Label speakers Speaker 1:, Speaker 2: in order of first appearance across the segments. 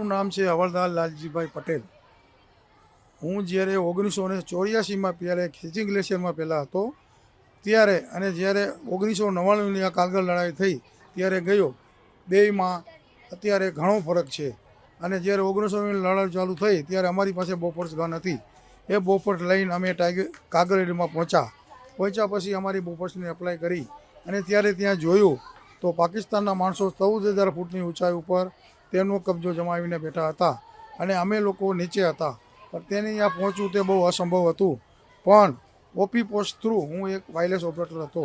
Speaker 1: મારું નામ છે હવલદાર લાલજીભાઈ પટેલ. હું જ્યારે ઓગણીસો ને ચોર્યાસીમાં પહેલાં ખેચિંગ ગ્લેશિયરમાં પહેલાં હતો, ત્યારે અને જ્યારે ઓગણીસો નવ્વાણુંની આ કારગર લડાઈ થઈ, ત્યારે ગયો. બેયમાં અત્યારે ઘણો ફરક છે. અને જ્યારે ઓગણીસોની લડાઈ ચાલુ થઈ, ત્યારે અમારી પાસે બોફર્સ ગન હતી. એ બોફર્સ લઈને અમે ટાઈગર કાગરેડીમાં પહોંચ્યા. પહોંચ્યા પછી અમારી બોફર્સને એપ્લાય કરી. અને ત્યારે ત્યાં જોયું તો પાકિસ્તાનના માણસો ચૌદ હજાર ફૂટની ઊંચાઈ ઉપર તેનો કબજો જમાવીને બેઠા હતા અને અમે લોકો નીચે હતા. પણ તેની ત્યાં પહોંચવું તે બહુ અસંભવ હતું. પણ ઓપી પોસ્ટ થ્રુ હું એક વાયરલેસ ઓપરેટર હતો.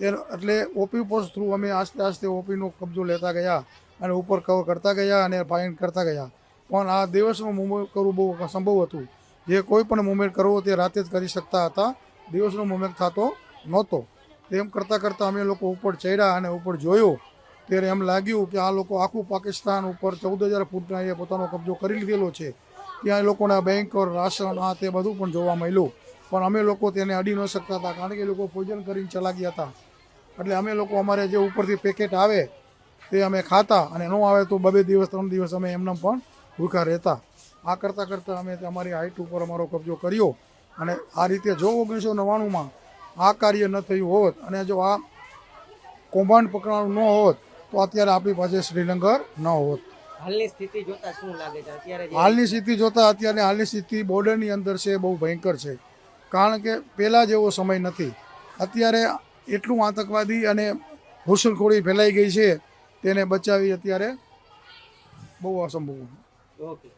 Speaker 1: એટલે ઓપી પોસ્ટ થ્રુ અમે આસ્તે આસ્તે ઓપીનો કબજો લેતા ગયા અને ઉપર કવર કરતા ગયા અને ફાઇન કરતા ગયા. પણ આ દિવસનું મુવમેન્ટ કરવું બહુ અસંભવ હતું. જે કોઈ પણ મુવમેન્ટ કરવો તે રાતે જ કરી શકતા હતા. દિવસનો મુવમેન્ટ થતો નહોતો. તેમ કરતાં કરતાં અમે લોકો ઉપર ચડ્યા અને ઉપર જોયો. ત્યારે એમ લાગ્યું કે આ લોકો આખું પાકિસ્તાન ઉપર ચૌદ હજાર ફૂટના એ પોતાનો કબજો કરી લીધેલો છે. ત્યાં એ લોકોના બેંક રાશન, આ તે બધું પણ જોવા મળ્યું. પણ અમે લોકો તેને અડી ન શકતા હતા કારણ કે એ લોકો ભોજન કરીને ચલા ગયા હતા. એટલે અમે લોકો અમારે જે ઉપરથી પેકેટ આવે તે અમે ખાતા અને ન આવે તો બબે દિવસ, ત્રણ દિવસ અમે એમને પણ ભૂખા રહેતા. આ કરતાં કરતાં અમે અમારી હાઇટ ઉપર અમારો કબજો કર્યો. અને આ રીતે જો ઓગણીસો નવ્વાણુંમાં આ કાર્ય ન થયું હોત અને જો આ કૌભાંડ પકડાણું ન હોત તો અત્યારે આપણી પાસે શ્રીનગર ન હોત.
Speaker 2: હાલની સ્થિતિ જોતા શું લાગે છે? અત્યારે
Speaker 1: હાલની સ્થિતિ જોતાં અત્યારે હાલની સ્થિતિ બોર્ડરની અંદર છે બહુ ભયંકર છે. કારણ કે પહેલાં જેવો સમય નથી. અત્યારે એટલું આતંકવાદી અને ઘૂસણખોરી ફેલાઈ ગઈ છે તેને બચાવી અત્યારે બહુ અસંભવ.
Speaker 2: ઓકે.